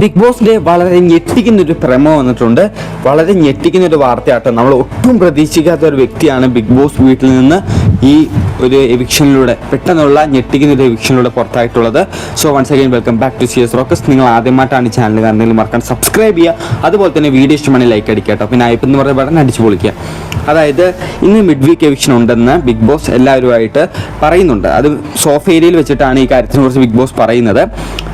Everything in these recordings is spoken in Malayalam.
ബിഗ് ബോസിന്റെ വളരെ ഞെട്ടിക്കുന്ന ഒരു പ്രമോ വന്നിട്ടുണ്ട്. വളരെ ഞെട്ടിക്കുന്ന ഒരു വാർത്തയാട്ടോ. നമ്മൾ ഒട്ടും പ്രതീക്ഷിക്കാത്ത ഒരു വ്യക്തിയാണ് ബിഗ് ബോസ് വീട്ടിൽ നിന്ന് ഈ ഒരു എവിക്ഷനിലൂടെ പെട്ടെന്നുള്ള ഞെട്ടിക്കുന്ന ഒരു എവിക്ഷനിലൂടെ പുറത്തായിട്ടുള്ളത്. So once again welcome back to C S rockers നിങ്ങൾ ആദ്യമായിട്ടാണ് ഈ ചാനൽ കാണുന്നതിൽ മറക്കാൻ സബ്സ്ക്രൈബ് ചെയ്യുക. അതുപോലെ തന്നെ വീഡിയോ ഇഷ്ടമാണെങ്കിൽ ലൈക്ക് അടിക്കുക കേട്ടോ. പിന്നെ ഐപ്പ് എന്ന് പറയുന്ന ബട്ടൺ അടിച്ചു പൊളിക്കുക. അതായത് ഇന്ന് മിഡ് വീക്ക് എവിക്ഷൻ ഉണ്ടെന്ന് ബിഗ് ബോസ് എല്ലാവരുമായിട്ട് പറയുന്നുണ്ട്. അത് സോഫ ഏരിയയിൽ വെച്ചിട്ടാണ് ഈ കാര്യത്തിനെ കുറിച്ച് ബിഗ് ബോസ് പറയുന്നത്.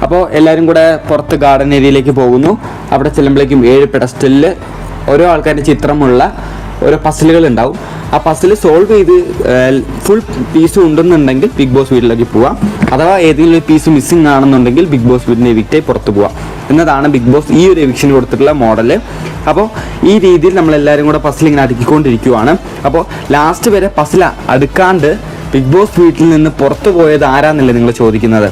അപ്പോൾ എല്ലാവരും കൂടെ പുറത്ത് ഗാർഡൻ ഏരിയയിലേക്ക് പോകുന്നു. അവിടെ ചെല്ലുമ്പോഴേക്കും ഏഴ് പെഡസ്റ്റലിൽ ഓരോ ആൾക്കാരുടെ ചിത്രമുള്ള ഓരോ പസിലുകൾ ഉണ്ടാവും. ആ പസിൽ സോൾവ് ചെയ്ത് ഫുൾ പീസ് ഉണ്ടെന്നുണ്ടെങ്കിൽ ബിഗ് ബോസ് വീട്ടിലേക്ക് പോവാം. അഥവാ ഏതെങ്കിലും ഒരു പീസ് മിസ്സിംഗ് ആണെന്നുണ്ടെങ്കിൽ ബിഗ് ബോസ് വീടിനെ എവിക്റ്റായി പുറത്ത് പോവാം. എന്നതാണ് ബിഗ് ബോസ് ഈ ഒരു എവിക്ഷന് കൊടുത്തിട്ടുള്ള മോഡൽ അപ്പോൾ ഈ രീതിയിൽ നമ്മൾ എല്ലാവരും കൂടെ പസിൽ ഇങ്ങനെ അടുക്കിക്കൊണ്ടിരിക്കുവാണ്. അപ്പോൾ ലാസ്റ്റ് വരെ പസില അടുക്കാണ്ട് ബിഗ് ബോസ് വീട്ടിൽ നിന്ന് പുറത്തു പോയത് ആരാന്നല്ലേ നിങ്ങൾ ചോദിക്കുന്നത്?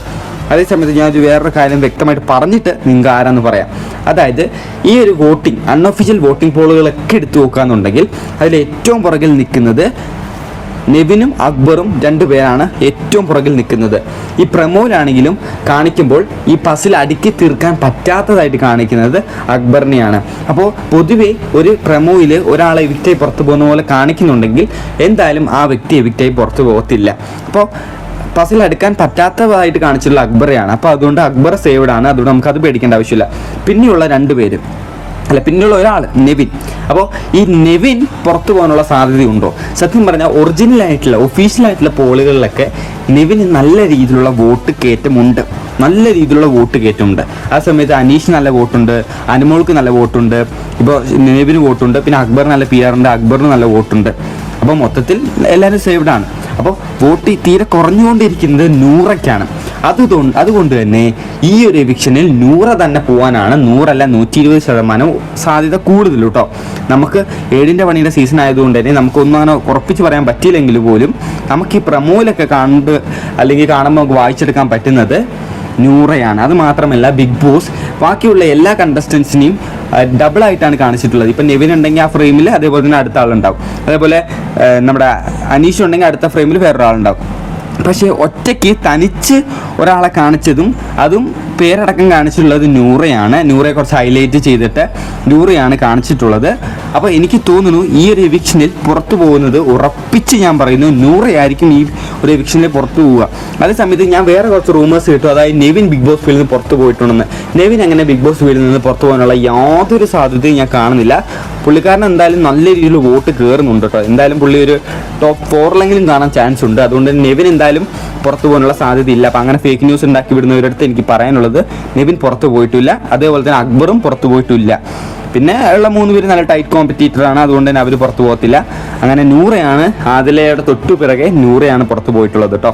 അതേസമയത്ത് ഞാൻ ഒരു വേറൊരു കാര്യം വ്യക്തമായിട്ട് പറഞ്ഞിട്ട് നിങ്ങൾക്ക് ആരാന്ന് പറയാം. അതായത് ഈ ഒരു വോട്ടിംഗ് അൺഒഫീഷ്യൽ വോട്ടിംഗ് പോളുകളൊക്കെ എടുത്തു നോക്കുകയെന്നുണ്ടെങ്കിൽ അതിൽ ഏറ്റവും പുറകിൽ നിൽക്കുന്നത് നെവിനും അക്ബറും രണ്ടുപേരാണ് ഏറ്റവും പുറകിൽ നിൽക്കുന്നത്. ഈ പ്രമോയിലാണെങ്കിലും കാണിക്കുമ്പോൾ ഈ പസിൽ അടുക്കി തീർക്കാൻ പറ്റാത്തതായിട്ട് കാണിക്കുന്നത് അക്ബറിനെയാണ്. അപ്പോൾ പൊതുവേ ഒരു പ്രമോയിൽ ഒരാളെ എവിക്റ്റായി പുറത്തു പോകുന്ന പോലെ കാണിക്കുന്നുണ്ടെങ്കിൽ എന്തായാലും ആ വ്യക്തി എവിക്റ്റായി പുറത്തു പോകത്തില്ല. അപ്പോൾ പസിൽ അടുക്കാൻ പറ്റാത്തതായിട്ട് കാണിച്ചിട്ടുള്ള അക്ബറെയാണ്. അപ്പോൾ അതുകൊണ്ട് അക്ബർ സേവ്ഡ് ആണ്. അതുകൊണ്ട് നമുക്ക് അത് പേടിക്കേണ്ട ആവശ്യമില്ല. പിന്നെയുള്ള രണ്ടുപേര് അല്ല പിന്നെയുള്ള ഒരാൾ നെവിൻ. അപ്പോൾ ഈ നെവിൻ പുറത്തു പോകാനുള്ള സാധ്യതയുണ്ടോ? സത്യം പറഞ്ഞാൽ ഒറിജിനൽ ആയിട്ടുള്ള ഒഫീഷ്യൽ ആയിട്ടുള്ള പോളുകളിലൊക്കെ നെവിന് നല്ല രീതിയിലുള്ള വോട്ട് കയറ്റമുണ്ട്. നല്ല രീതിയിലുള്ള വോട്ട് കയറ്റമുണ്ട്. ആ സമയത്ത് അനീഷ് നല്ല വോട്ടുണ്ട് അനുമോൾക്ക് നല്ല വോട്ടുണ്ട് ഇപ്പോൾ നെവിന് വോട്ടുണ്ട് പിന്നെ അക്ബർ നല്ല പി ആറുണ്ട് അക്ബറിന് നല്ല വോട്ടുണ്ട്. അപ്പോൾ മൊത്തത്തിൽ എല്ലാവരും സേവ്ഡ് ആണ്. അപ്പോൾ വോട്ട് തീരെ കുറഞ്ഞുകൊണ്ടിരിക്കുന്നത് നൂറയ്ക്കാണ്. അതുകൊണ്ട് അതുകൊണ്ട് തന്നെ ഈ ഒരു എവിക്ഷനിൽ നൂറ് തന്നെ പോകാനാണ് നൂറല്ല നൂറ്റി ഇരുപത് ശതമാനം സാധ്യത കൂടുതൽ കേട്ടോ നമുക്ക് ഏഴിന്റെ പണിയുടെ സീസൺ ആയതുകൊണ്ട് തന്നെ നമുക്കൊന്നും അങ്ങനെ ഉറപ്പിച്ച് പറയാൻ പറ്റിയില്ലെങ്കിൽ പോലും നമുക്ക് ഈ പ്രമോയിലൊക്കെ കണ്ട് അല്ലെങ്കിൽ കാണുമ്പോൾ നമുക്ക് വായിച്ചെടുക്കാൻ പറ്റുന്നത് നൂറയാണ്. അത് മാത്രമല്ല ബിഗ് ബോസ് ബാക്കിയുള്ള എല്ലാ കണ്ടസ്റ്റൻസിനെയും ഡബിൾ ആയിട്ടാണ് കാണിച്ചിട്ടുള്ളത്. ഇപ്പം നെവിൻ ഉണ്ടെങ്കിൽ ആ ഫ്രെയിമിൽ അതേപോലെ തന്നെ അടുത്ത ആളുണ്ടാവും. അതേപോലെ നമ്മുടെ അനീഷ് ഉണ്ടെങ്കിൽ അടുത്ത ഫ്രെയിമിൽ വേറൊരാളുണ്ടാവും. പക്ഷേ ഒറ്റയ്ക്ക് തനിച്ച് ഒരാളെ കാണിച്ചതും അതും പേരടക്കം കാണിച്ചിട്ടുള്ളത് നൂറയാണ്. നൂറയെ കുറച്ച് ഹൈലൈറ്റ് ചെയ്തിട്ട് നൂറയാണ് കാണിച്ചിട്ടുള്ളത്. അപ്പോൾ എനിക്ക് തോന്നുന്നു ഈ ഒരു എവിക്ഷനിൽ പുറത്തു പോകുന്നത് ഉറപ്പിച്ച് ഞാൻ പറയുന്നു നൂറയായിരിക്കും ഈ ഒരു എവിക്ഷനിൽ പുറത്തു പോവുക. അതേ സമയത്ത് ഞാൻ വേറെ കുറച്ച് റൂമേഴ്സ് കിട്ടും. അതായത് നെവിൻ ബിഗ് ബോസ് വീട്ടിൽ നിന്ന് പുറത്തു പോയിട്ടുണ്ടെന്ന്. നെവിൻ അങ്ങനെ ബിഗ് ബോസ് വീട്ടിൽ നിന്ന് പുറത്തു പോകാനുള്ള യാതൊരു സാധ്യതയും ഞാൻ കാണുന്നില്ല. പുള്ളിക്കാരൻ എന്തായാലും നല്ല രീതിയിൽ വോട്ട് കയറുന്നുണ്ട് കേട്ടോ. എന്തായാലും പുള്ളി ഒരു ടോപ്പ് ഫോറിലെങ്കിലും കാണാൻ ചാൻസ് ഉണ്ട്. അതുകൊണ്ട് നെവിൻ എന്തായാലും പുറത്തു പോകാനുള്ള സാധ്യതയില്ല. അപ്പം അങ്ങനെ ഫേക്ക് ന്യൂസ് ഉണ്ടാക്കി വിടുന്നവരടുത്ത് എനിക്ക് പറയാനുള്ളത് നെവിൻ പുറത്തു പോയിട്ടില്ല. അതേപോലെ തന്നെ അക്ബറും പുറത്തു പോയിട്ടില്ല. പിന്നെ ഉള്ള മൂന്ന് പേര് നല്ല ടൈറ്റ് കോമ്പറ്റീറ്റർ ആണ്. അതുകൊണ്ട് തന്നെ അവർ പുറത്തു പോകത്തില്ല. അങ്ങനെ നൂറയാണ്. ആദിലയുടെ തൊട്ടു പിറകെ നൂറയാണ് പുറത്തു പോയിട്ടുള്ളത് കേട്ടോ.